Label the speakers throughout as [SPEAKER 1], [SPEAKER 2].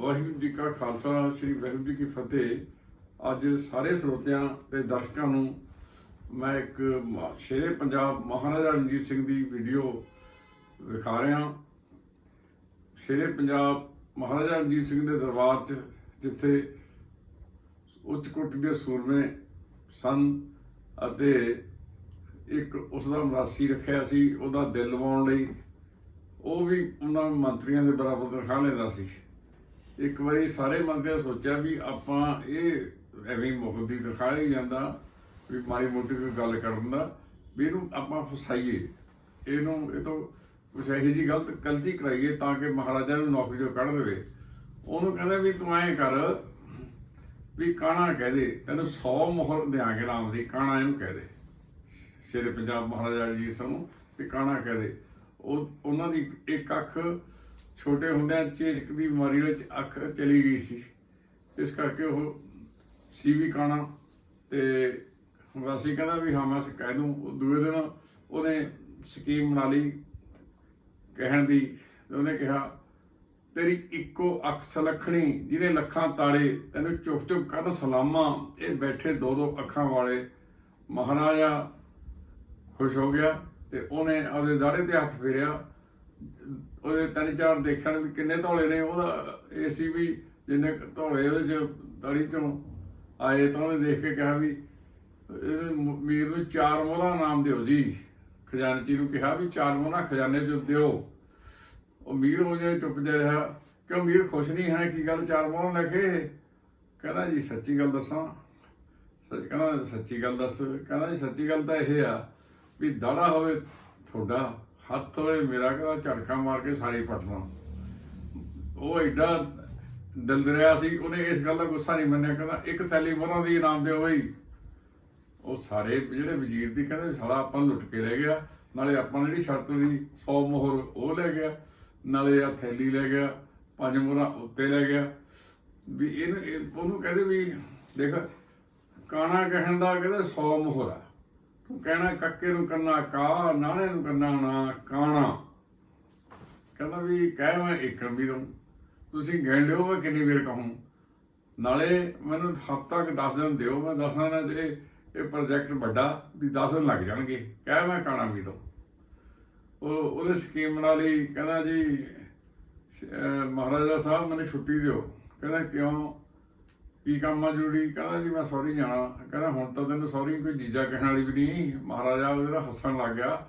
[SPEAKER 1] ਵਾਹਿਗੁਰੂ ਜੀ ਕਾ ਖਾਲਸਾ, ਸ੍ਰੀ ਵਾਹਿਗੁਰੂ ਜੀ ਕੀ ਫਤਿਹ। ਅੱਜ ਸਾਰੇ ਸਰੋਤਿਆਂ ਤੇ ਦਰਸ਼ਕਾਂ ਨੂੰ ਮੈਂ ਇੱਕ ਮ- ਸ਼ੇਰੇ ਪੰਜਾਬ ਮਹਾਰਾਜਾ ਰਣਜੀਤ ਸਿੰਘ ਦੀ ਵੀਡੀਓ ਵਿਖਾ ਰਿਹਾ ਸ਼ੇਰੇ ਪੰਜਾਬ ਮਹਾਰਾਜਾ ਰਣਜੀਤ ਸਿੰਘ ਦੇ ਦਰਬਾਰ 'ਚ, ਜਿੱਥੇ ਉੱਚ ਕੋਟੀ ਦੇ ਸੂਰਮੇ ਸਨ ਅਤੇ ਇੱਕ ਉਸ ਦਾ ਮਰਾਸੀ ਰੱਖਿਆ ਸੀ, ਉਹਦਾ ਦਿਲ ਲਵਾਉਣ ਲਈ। ਉਹ ਵੀ ਉਹਨਾਂ ਮੰਤਰੀਆਂ ਦੇ ਬਰਾਬਰ ਤਨਖਾਹ ਲੈਂਦਾ ਸੀ। ਇੱਕ ਵਾਰੀ ਸਾਰੇ ਮੰਤਰੀਆਂ ਨੇ ਸੋਚਿਆ ਵੀ ਆਪਾਂ ਇਹ ਐਵੇਂ ਮੁਫਤ ਦੀ ਤਨਖਾਹ ਨਹੀਂ ਜਾਂਦਾ, ਵੀ ਮਾੜੀ ਮੋਟੀ ਕੋਈ ਗੱਲ ਕਰਨ ਦਾ, ਵੀ ਇਹਨੂੰ ਆਪਾਂ ਫਸਾਈਏ। ਇਹਨੂੰ, ਇਹ ਤੋਂ ਕੁਛ ਇਹੋ ਜੀ ਗਲਤ ਗਲਤੀ ਕਰਾਈਏ ਤਾਂ ਕਿ ਮਹਾਰਾਜਾ ਨੂੰ ਨੌਕਰੀ ਤੋਂ ਕੱਢ ਦੇਵੇ। ਉਹਨੂੰ ਕਹਿੰਦਾ ਵੀ ਤੂੰ ਐਂ ਕਰ ਵੀ ਕਾਣਾ ਕਹਿ ਦੇ, ਤੈਨੂੰ 100 ਮੋਹਰ ਦਿਆਂਗੇ ਨਾਮ ਦੀ, ਕਾਣਾ ਇਹਨੂੰ ਕਹਿ ਦੇ। ਸ਼ੇਰੇ ਪੰਜਾਬ ਮਹਾਰਾਜਾ ਜੀ ਸਾਨੂੰ ਵੀ ਕਾਣਾ ਕਹਿ ਦੇ। ਉਹ, ਉਹਨਾਂ ਦੀ ਇੱਕ ਅੱਖ ਛੋਟੇ ਹੁੰਦਿਆਂ ਚੇਚਕ ਦੀ ਬਿਮਾਰੀ ਵਿੱਚ ਅੱਖ ਚਲੀ ਗਈ ਸੀ। ਇਸ ਕਰਕੇ ਉਹ ਸੀ ਵੀ ਕਾਣਾ ਤੇ ਵਾਸੀ ਕਹਿੰਦਾ ਵੀ ਹਾਂ, ਮੈਂ ਕਹਿ ਦੂੰ, ਉਹ ਦੂਏ ਦਿਨ ਉਹਨੇ ਸਕੀਮ ਬਣਾ ਲਈ ਕਹਿਣ ਦੀ। ਉਹਨੇ ਕਿਹਾ, ਤੇਰੀ ਇੱਕੋ ਅੱਖ ਸਲਖਣੀ ਜਿਹਦੇ ਲੱਖਾਂ ਤਾਰੇ, ਤੈਨੂੰ ਚੁੱਕ ਚੁੱਪ ਕਰਨ ਸਲਾਮਾਂ। ਇਹ ਬੈਠੇ ਦੋ ਦੋ ਅੱਖਾਂ ਵਾਲੇ ਮਹਾਰਾਜਾ ਖੁਸ਼ ਹੋ ਗਿਆ ਤੇ ਉਹਨੇ ਆਪਦੇ ਦਾੜੇ ਤੇ ਹੱਥ ਫੇਰਿਆ। ਉਹਦੇ ਤਿੰਨ ਚਾਰ ਦੇਖਣ ਵੀ ਕਿੰਨੇ ਧੌਲੇ ਨੇ, ਉਹਦਾ ਇਹ ਸੀ ਵੀ ਜਿੰਨੇ ਧੌਲੇ ਉਹਦੇ ਚ ਦਾੜੀ ਚੋਂ ਆਏ ਤਾਂ ਉਹਨੇ ਦੇਖ ਕੇ ਕਿਹਾ ਵੀ ਇਹਨੂੰ ਮੀਰ ਨੂੰ ਚਾਰ ਮੋਹਰਾਂ ਨਾਮ ਦਿਓ ਜੀ। ਖਜ਼ਾਨਚੀ ਨੂੰ ਕਿਹਾ ਵੀ ਚਾਰ ਮੋਹਰਾਂ ਖਜ਼ਾਨੇ ਚੋਂ ਦਿਓ। ਉਹ ਮੀਰ ਹੋ ਜਾਏ ਚੁੱਪ ਜਿਹਾ ਰਿਹਾ। ਕਿ ਮੀਰ ਖੁਸ਼ ਨਹੀਂ ਹੈ? ਕੀ ਗੱਲ ਚਾਰ ਮੋਹਰਾਂ ਲੈ ਕੇ? ਕਹਿੰਦਾ ਜੀ, ਸੱਚੀ ਗੱਲ ਦੱਸਾਂ। ਸੱਚ ਕਹਿੰਦਾ, ਸੱਚੀ ਗੱਲ ਦੱਸ। ਕਹਿੰਦਾ ਜੀ, ਸੱਚੀ ਗੱਲ ਤਾਂ ਇਹ ਆ ਵੀ ਦਾੜਾ ਹੋਵੇ ਤੁਹਾਡਾ। ਹੱਥ ਹੋਵੇ ਮੇਰਾ ਕਹਿੰਦਾ ਝਟਕਾ ਮਾਰ ਕੇ ਸਾਰੀ ਪਟਣਾ ਉਹ ਐਡਾ ਦਿਲ ਦਰਿਆ ਸੀ, ਉਹਨੇ ਇਸ ਗੱਲ ਦਾ ਗੁੱਸਾ ਨਹੀਂ ਮੰਨਿਆ, ਕਹਿੰਦਾ ਇੱਕ ਥੈਲੀ ਮੋਹਰਾਂ ਦੀ ਇਨਾਮ ਦਿਓ ਬਈ। ਉਹ ਸਾਰੇ ਜਿਹੜੇ ਵਜ਼ੀਰ ਦੀ ਕਹਿੰਦੇ ਸਾਲਾ ਆਪਾਂ ਲੁੱਟ ਕੇ ਲੈ ਗਿਆ, ਨਾਲੇ ਆਪਾਂ ਜਿਹੜੀ ਸ਼ਰਤ ਦੀ 100 ਮੋਹਰ ਉਹ ਲੈ ਗਿਆ, ਨਾਲੇ ਆ ਥੈਲੀ ਲੈ ਗਿਆ, ਪੰਜ ਮੋਹਰਾਂ ਉੱਤੇ ਲੈ ਗਿਆ। ਵੀ ਇਹਨੂੰ ਉਹਨੂੰ ਕਹਿੰਦੇ ਵੀ ਦੇਖ, ਕਾਣਾ ਕਹਿਣ ਦਾ ਕਹਿੰਦੇ 100 ਮੋਹਰ ਆ। ਕਹਿਣਾ ਕੱਕੇ ਨੂੰ ਕੰਨਾ ਕਾ ਨਾਣੇ ਨੂੰ ਕੰਨਾ ਨਾ ਕਾਣਾ। ਕਹਿੰਦਾ ਵੀ ਕਹਿ ਮੈਂ ਇੱਕ ਵੀ ਦੂੰ ਤੁਸੀਂ ਗੈਂਡਿਓ ਮੈਂ ਕਿੰਨੀ ਵੇਰ ਕਹੂੰ। ਨਾਲੇ ਮੈਨੂੰ ਹਫ਼ਤਾ ਕਿ 10 ਦਿਨ ਦਿਓ, ਮੈਂ 10 ਦਿਨਾਂ 'ਚ ਇਹ ਇਹ ਪ੍ਰੋਜੈਕਟ ਵੱਡਾ ਵੀ 10 ਦਿਨ ਲੱਗ ਜਾਣਗੇ। ਕਹਿ ਮੈਂ ਕਾਣਾ ਵੀ ਦੋ ਉਹ, ਉਹਦੇ ਸਕੀਮ ਬਣਾ ਲਈ, ਕਹਿੰਦਾ ਜੀ ਮਹਾਰਾਜਾ ਸਾਹਿਬ ਮੈਨੂੰ ਛੁੱਟੀ ਦਿਓ। ਕਹਿੰਦਾ ਕਿਉਂ? ਕੀ ਕੰਮ ਆ ਜ਼ਰੂਰੀ। ਕਹਿੰਦਾ ਜੀ ਮੈਂ ਸੌਰੀ ਜਾਣਾ। ਕਹਿੰਦਾ ਹੁਣ ਤਾਂ ਤੈਨੂੰ ਸੌਰੀ ਕੋਈ ਜੀਜਾ ਕਹਿਣ ਵਾਲੀ ਵੀ ਨਹੀਂ। ਮਹਾਰਾਜਾ ਉਹਦਾ ਹੱਸਣ ਲੱਗ ਗਿਆ।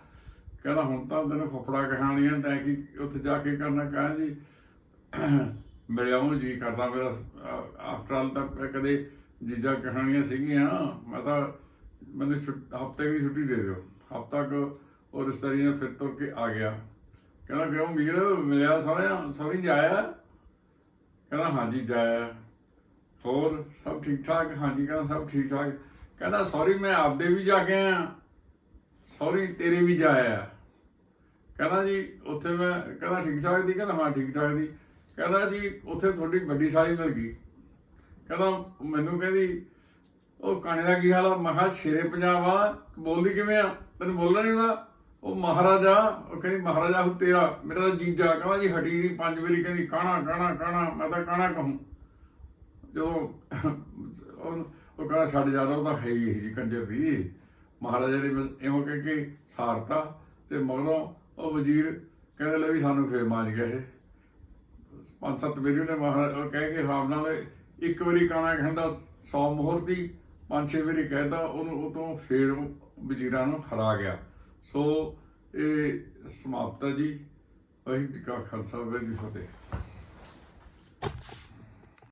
[SPEAKER 1] ਕਹਿੰਦਾ ਹੁਣ ਤਾਂ ਤੈਨੂੰ ਫਫੜਾ ਕਹਿਣ ਵਾਲੀ ਤੈਂ ਕੀ ਉੱਥੇ ਜਾ ਕੇ ਕਰਨਾ? ਕਹਿੰਦਾ ਜੀ, ਮਿਲਿਆ ਉਹ ਜੀ ਕਰਦਾ ਮੇਰਾ। ਆਫਟਰ ਆਲ ਤਾਂ ਕਦੇ ਜੀਜਾ ਕਹਾਣੀਆਂ ਸੀਗੀਆਂ। ਮੈਂ ਤਾਂ ਮੈਨੂੰ ਹਫ਼ਤੇ ਦੀ ਛੁੱਟੀ ਦੇ ਦਿਓ। ਹਫਤਾ ਕੁ ਉਹ ਰਿਸ਼ਤੇਦਾਰੀ ਨੇ ਫਿਰ ਤੁਰ ਕੇ ਆ ਗਿਆ। ਕਹਿੰਦਾ ਕਿਉਂ ਵੀਰ, ਮਿਲਿਆ ਸਾਰਿਆਂ ਸਾਰੀ ਜਾਇਆ? ਕਹਿੰਦਾ ਹਾਂਜੀ, ਜਾਇਆ। ਹੋਰ ਸਭ ਠੀਕ ਠਾਕ? ਹਾਂਜੀ, ਕਹਿੰਦਾ ਸਭ ਠੀਕ ਠਾਕ। ਕਹਿੰਦਾ ਸੌਰੀ ਮੈਂ ਆਪਦੇ ਵੀ ਜਾ ਕੇ ਆਇਆ। ਸੌਰੀ ਤੇਰੇ ਵੀ ਜਾਇਆ ਕਹਿੰਦਾ ਜੀ, ਉੱਥੇ ਮੈਂ, ਕਹਿੰਦਾ ਠੀਕ ਠਾਕ ਦੀ ਕਹਿੰਦਾ, ਹਾਂ, ਠੀਕ ਠਾਕ ਦੀ ਕਹਿੰਦਾ ਜੀ, ਉੱਥੇ ਤੁਹਾਡੀ ਵੱਡੀ ਸਾਲੀ ਮਿਲ ਗਈ। ਕਹਿੰਦਾ, ਮੈਨੂੰ ਕਹਿੰਦੀ, ਉਹ ਕਾਣੇ ਦਾ ਕੀ ਹਾਲ ਆ? ਮੈਂ ਕਿਹਾ, ਸ਼ੇਰੇ ਪੰਜਾਬ ਆ। ਬੋਲਦੀ ਕਿਵੇਂ ਆ? ਤੈਨੂੰ ਬੋਲਣਾ ਨਹੀਂ ਆਉਂਦਾ? ਉਹ ਮਹਾਰਾਜਾ ਉਹ ਕਹਿੰਦੀ, ਮਹਾਰਾਜਾ ਹੁ ਤੇਰਾ, ਮੇਰਾ ਤਾਂ ਜੀਜਾ। ਕਹਿੰਦਾ ਜੀ, ਹਟੀ ਦੀ ਪੰਜ ਵਾਰੀ ਕਹਿੰਦੀ, ਕਾਣਾ ਕਾਣਾ ਕਾਣਾ। ਮੈਂ ਤਾਂ ਕਾਣਾ ਕਹੂੰ। ਜਦੋਂ ਉਹ ਉਹ ਕਹਿੰਦਾ ਛੱਡ ਜਾਦਾ ਉਹ ਤਾਂ ਹੈ ਹੀ ਜੀ ਕੰਜਰ ਦੀ ਮਹਾਰਾਜਾ ਨੇ ਬਸ ਇਉਂ ਕਹਿ ਕੇ ਸਾਰਤਾ ਤੇ ਮਗਰੋਂ ਉਹ ਵਜ਼ੀਰ ਕਹਿੰਦੇ ਲੈ ਵੀ ਸਾਨੂੰ ਫੇਰ ਮਾਰ ਗਿਆ ਇਹ। ਪੰਜ ਸੱਤ ਵਾਰੀ ਉਹਨੇ ਮਹਾਰਾਜ ਕਹਿ ਕੇ ਹਿਸਾਬ ਨਾਲ ਇੱਕ ਵਾਰੀ ਕਾਣਾ ਕਹਿੰਦਾ 100 ਮੋਹਰ ਦੀ ਪੰਜ ਛੇ ਵਾਰੀ ਕਹਿਦਾ ਉਹਨੂੰ ਉਹ ਤੋਂ ਫੇਰ ਉਹ ਵਜ਼ੀਰਾਂ ਨੂੰ ਹਰਾ ਗਿਆ। ਸੋ ਇਹ ਸਮਾਪਤ ਹੈ ਜੀ। ਵਾਹਿਗੁਰੂ ਜੀ ਕਾ ਖਾਲਸਾ, ਵਾਹਿਗੁਰੂ ਜੀ ਫਤਿਹ।